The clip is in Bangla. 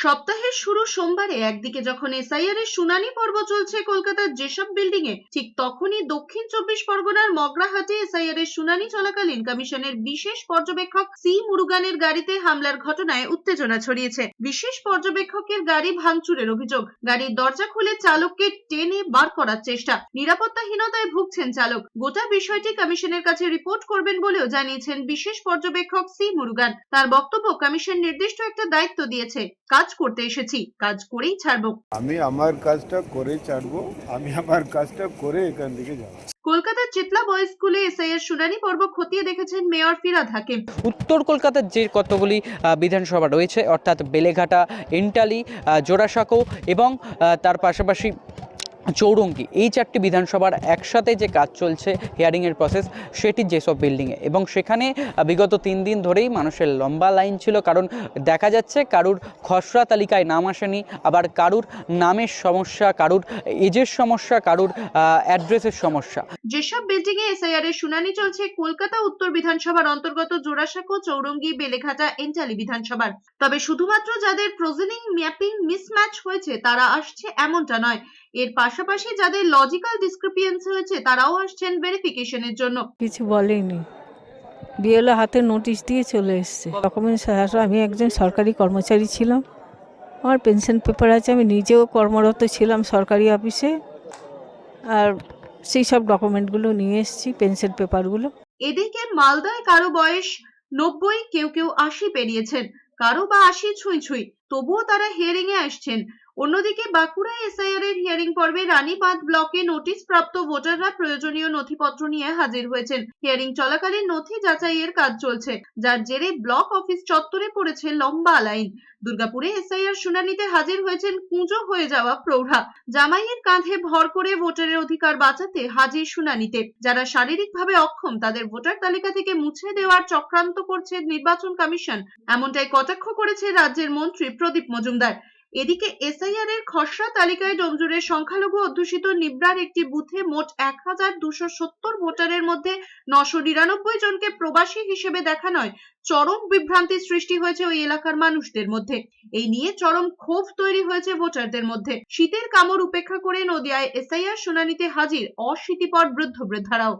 সপ্তাহের শুরু সোমবারে একদিকে যখন এসআইআর এর শুনানি পর্ব চলছে কলকাতার যেসব বিল্ডিং এ, ঠিক তখনই দক্ষিণ চব্বিশ পরগনার মগরাহাটে এসআইআর এর শুনানি চলাকালীন কমিশনের বিশেষ পর্যবেক্ষক সি মুরুগানের গাড়িতে হামলার ঘটনায় উত্তেজনা ছড়িয়েছে। বিশেষ পর্যবেক্ষকের গাড়ি ভাঙচুরের অভিযোগ। গাড়ির দরজা খুলে চালককে টেনে বার করার চেষ্টা। নিরাপত্তাহীনতায় ভুগছেন চালক। গোটা বিষয়টি কমিশনের কাছে রিপোর্ট করবেন বলেও জানিয়েছেন বিশেষ পর্যবেক্ষক সি মুরুগান। তার বক্তব্য কমিশন নির্দিষ্ট একটা দায়িত্ব দিয়েছে। কাজ করতে এসেছি। কাজ করেই ছাড়বো। আমি আমার কাজটা করে ছাড়বো। আমি আমার কাজটা করে এখান থেকে যাব। কলকাতার চিতলা বয়েজ স্কুলে এসআইয়ের শুনানি পর্ব খতিয়ে দেখেছেন মেয়র ফিরাদ হাকিম। উত্তর কলকাতার যে কতগুলি বিধানসভা রয়েছে অর্থাৎ বেলেঘাটা ইন্টালি আহ, জোড়াসাঁকো এবং আহ, তার পাশাপাশি চৌরঙ্গি। এই চারটি বিধানসভার একসাথে যে কাজ চলছে হিয়ারিংয়ের প্রসেস সেটি যেসব বিল্ডিংয়ে এবং সেখানে বিগত তিন দিন ধরেই মানুষের লম্বা লাইন ছিল। কারণ দেখা যাচ্ছে, কারুর খসড়া তালিকায় নাম আসেনি, আবার কারুর নামের সমস্যা, কারুর এজের সমস্যা, কারুর অ্যাড্রেসের সমস্যা। যেসব বিল্ডিং এ এসআইআর এর শুনানি চলছে, কলকাতা, উত্তর বিধানসভার অন্তর্গত জোড়াসাঁকো, চৌরঙ্গি, বেলেঘাটা, এন্টালি বিধানসভার। তবে শুধুমাত্র যাদের প্রজেনিং ম্যাপিং মিসম্যাচ হয়েছে, তারা আসছে এমনটা নয়। এর পাশাপাশি যাদের লজিক্যাল ডিসক্রিপিয়েন্সি হয়েছে তারাও আসছেন ভেরিফিকেশনের জন্য। কিছু বলেনি। বিএলও হাতে নোটিশ দিয়ে চলে এসছে। ডকুমেন্টস আমি একজন সরকারি কর্মচারী ছিলাম। আমার পেনশন পেপার আছে আমি নিজেও কর্মরত ছিলাম সরকারি অফিসে আর সেই সব ডকুমেন্টগুলো নিয়ে এসেছি পেনশন পেপারগুলো এদিকে মালদায় কারও বয়স নব্বই কেউ কেউ আশি পেরিয়েছেন। কারও বা আশি ছুঁই ছুঁই। তবুও তারা হিয়ারিং এ আসছেন। অন্যদিকে বাঁকুড়া এসআইআর এর হিয়ারিং পর্বে রানীবাঁধ ব্লকে নোটিশ প্রাপ্ত ভোটাররা প্রয়োজনীয় নথিপত্র নিয়ে হাজির হয়েছেন। হিয়ারিং চলাকালীন নথি যাচাইয়ের কাজ চলছে, যার জেরে ব্লক অফিস চত্বরে পড়েছে লম্বা লাইন। দুর্গাপুরে এসআইআর শুনানিতে হাজির হয়েছেন কুঁজো হয়ে যাওয়া প্রৌঢ়া। জামাইয়ের কাঁধে ভর করে ভোটারের অধিকার বাঁচাতে হাজির শুনানিতে। যারা শারীরিকভাবে অক্ষম, তাদের ভোটার তালিকা থেকে মুছে দেওয়ার চক্রান্ত করছে নির্বাচন কমিশন। এমনটাই কটাক্ষ করেছে রাজ্যের মন্ত্রী প্রদীপ মজুমদার। এদিকে এসআইআর এর খসড়া তালিকায় ডোমজুরের সংখ্যালঘু অধ্যুষিত নিবরার একটি বুথে মোট এক ভোটারের মধ্যে নশো নিরানব্বই জনকে প্রবাসী হিসেবে দেখা নয়, চরম বিভ্রান্তি সৃষ্টি হয়েছে ওই এলাকার মানুষদের মধ্যে। এই নিয়ে চরম ক্ষোভ তৈরি হয়েছে ভোটারদের মধ্যে। শীতের কামড় উপেক্ষা করে নদিয়ায় এসআইআর শুনানিতে হাজির অশীতিপর বৃদ্ধ বৃদ্ধারাও।